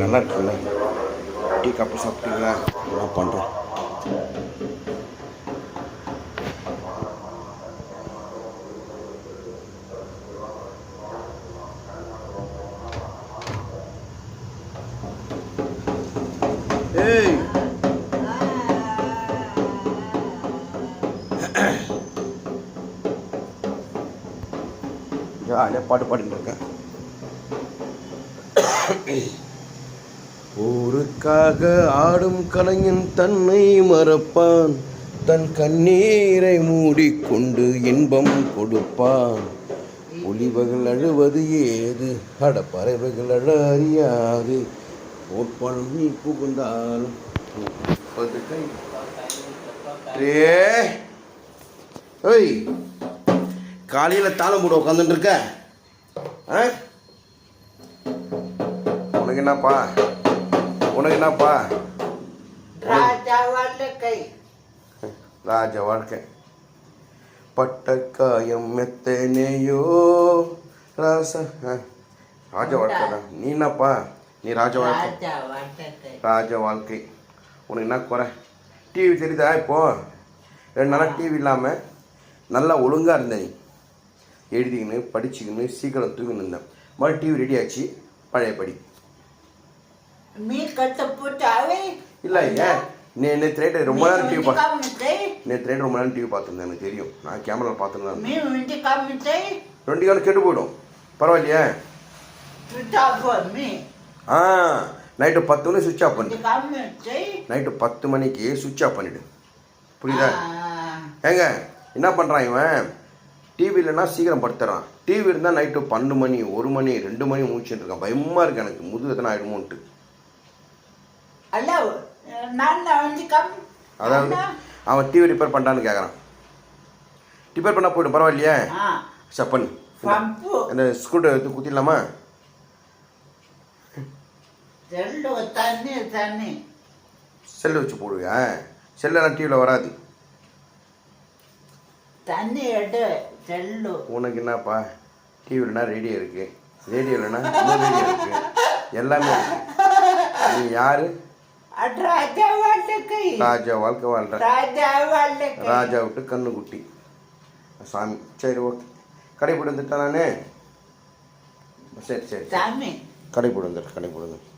நல்லா இருக்குல்ல tea copy சாப்பிட்டீங்களா? பண்ணுறேன் ஏய். ஜாலியாக பாட்டு பாடிட்டு இருக்கேன். ஊருக்காக ஆடும் கலைஞன் தன்னை மறப்பான். தன் கண்ணீரை மூடிக்கொண்டு இன்பம் கொடுப்பான். ஒளிவகள் அழுவது ஏது? அட பறவைகள் அழ அறியாது. போர்ப்பணம் நீ புகுந்தாலும் முப்பது கை. ஏய் காலையில் தாளம் போட உட்காந்துட்டு இருக்க. ஆ? உனக்கு என்னப்பா? உனக்கு என்னப்பா? ராஜா வாழ்க்கை. ராஜ வாழ்க்கை. பட்ட காயம் மெத்தனையோ? ராச ராஜ வாழ்க்கை தான். நீ என்னப்பா? நீ ராஜ வாழ்க்கை. ராஜா வாழ்க்கை. உனக்கு என்ன குறை? டிவி தெரியுதா இப்போ? ரெண்டு நாளாக டிவி இல்லாமல் நல்லா ஒழுங்காக இருந்த நீ. எழுதிக்கின்னு படிச்சுக்கின்னு சீக்கிரம் தூங்கின்னு இருந்தேன் மறுபடியும் டிவி ரெடி ஆச்சு. பழைய இல்லை ஏன்? நீ நேற்று நைட்டு ரொம்ப நேரம் டிவி பா காமிச்சை. நேற்று நைட்டு ரொம்ப நேரம் டிவி பார்த்துருந்தேன் எனக்கு தெரியும். நான் கேமராவில் பார்த்துருந்தேன் மீ விண்டி காமிச்சை. ரெண்டு காலம் கெட்டு போயிடும். பரவாயில்லையே. மீ ஆ நைட்டு பத்து மணி சுவிட்ச் ஆஃப் பண்ணு. காமிச்சை. நைட்டு பத்து மணிக்கு சுவிட்ச் ஆஃப் பண்ணிவிடு புரியுதா? ஏங்க என்ன பண்ணுறான் இவன்? டிவி இல்லைன்னா சீக்கிரம் படுத்துறான். டிவி இருந்தால் நைட்டு பன்னெண்டு மணி ஒரு மணி ரெண்டு மணி முடிச்சுட்டு இருக்கான். பயமாக இருக்கு எனக்கு. முதுகு எத்தனை ஆகிடுமோன்ட்டு அல்ல நான் வந்து கம் அதாவது அவன் டிவி ரிப்பேர் பண்ணிட்டான்னு கேட்குறான் ரிப்பேர் பண்ணால் போய்டும் பரவாயில்லையே. பம்பு. அந்த ஸ்க்ரூ எடுத்து குத்திடலாமா? செல்லு வச்சு போடுவியா? செல்லெல்லாம் டிவியில் வராது. தண்ணி எடு செல்லு. உனக்கு என்னப்பா? டிவிலனா ரேடியோ இருக்கு? ரேடியோ இல்லைன்னா ரேடியோ இருக்கு? எல்லாமே இருக்கு. நீ யாரு? ராஜா வாழ்க்கை. ராஜா வாழ்க்கை வாழ்ற. ராஜா வாழ்க்கை. ராஜா விட்டு கண்ணு குட்டி சாமி. சரி ஓகே. கடை போட்டு வந்துட்டேன் நானே? சரி சரி சாமி. கடை போட்டு வந்துட்டு கடை போட்டு வந்துட்டு